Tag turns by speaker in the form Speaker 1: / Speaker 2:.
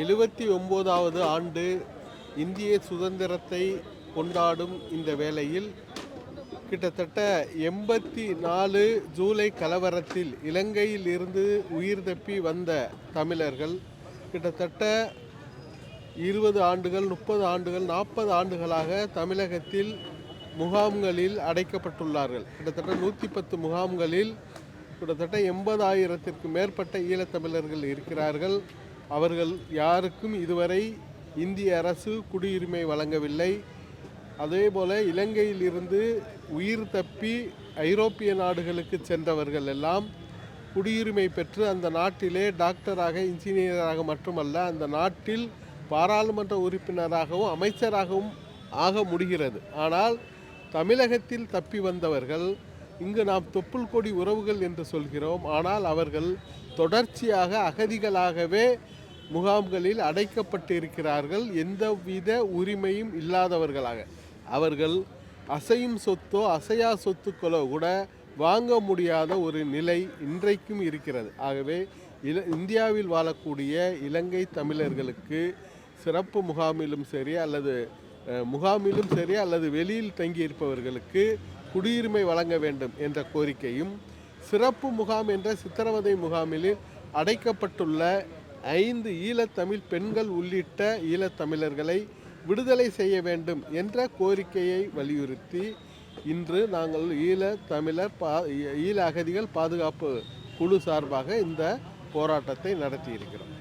Speaker 1: எழுபத்தி ஒம்போதாவது ஆண்டு இந்திய சுதந்திரத்தை கொண்டாடும் இந்த வேளையில் கிட்டத்தட்ட எண்பத்தி நாலு ஜூலை கலவரத்தில் இலங்கையில் இருந்து உயிர் தப்பி வந்த தமிழர்கள் கிட்டத்தட்ட இருபது ஆண்டுகள் முப்பது ஆண்டுகள் நாற்பது ஆண்டுகளாக தமிழகத்தில் முகாம்களில் அடைக்கப்பட்டுள்ளார்கள். கிட்டத்தட்ட நூற்றி பத்து முகாம்களில் கிட்டத்தட்ட எண்பதாயிரத்திற்கு மேற்பட்ட ஈழத்தமிழர்கள் இருக்கிறார்கள். அவர்கள் யாருக்கும் இதுவரை இந்திய அரசு குடியுரிமை வழங்கவில்லை. அதேபோல இலங்கையில் இருந்து உயிர் தப்பி ஐரோப்பிய நாடுகளுக்கு சென்றவர்கள் எல்லாம் குடியுரிமை பெற்று அந்த நாட்டிலே டாக்டராக இன்ஜினியராக மட்டுமல்ல அந்த நாட்டில் பாராளுமன்ற உறுப்பினராகவும் அமைச்சராகவும் ஆக முடிகிறது. ஆனால் தமிழகத்தில் தப்பி வந்தவர்கள் இங்கு நாம் தொப்புள் கொடி உறவுகள் என்று சொல்கிறோம். ஆனால் அவர்கள் தொடர்ச்சியாக அகதிகளாகவே முகாம்களில் அடைக்கப்பட்டு இருக்கிறார்கள் எந்தவித உரிமையும் இல்லாதவர்களாக. அவர்கள் அசையும் சொத்தோ அசையா சொத்துக்களோ கூட வாங்க முடியாத ஒரு நிலை இன்றைக்கும் இருக்கிறது. ஆகவே இல இந்தியாவில் வாழக்கூடிய இலங்கை தமிழர்களுக்கு சிறப்பு முகாமிலும் சரி அல்லது முகாமிலும் சரி அல்லது வெளியில் தங்கியிருப்பவர்களுக்கு குடியுரிமை வழங்க வேண்டும் என்ற கோரிக்கையும் சிறப்பு முகாம் என்ற சித்திரவதை முகாமில் அடைக்கப்பட்டுள்ள ஐந்து ஈழத்தமிழ் பெண்கள் உள்ளிட்ட ஈழத்தமிழர்களை விடுதலை செய்ய வேண்டும் என்ற கோரிக்கையை வலியுறுத்தி இன்று நாங்கள் ஈழ தமிழர் பா ஈழ அகதிகள் பாதுகாப்பு குழு சார்பாக இந்த போராட்டத்தை நடத்தியிருக்கிறோம்.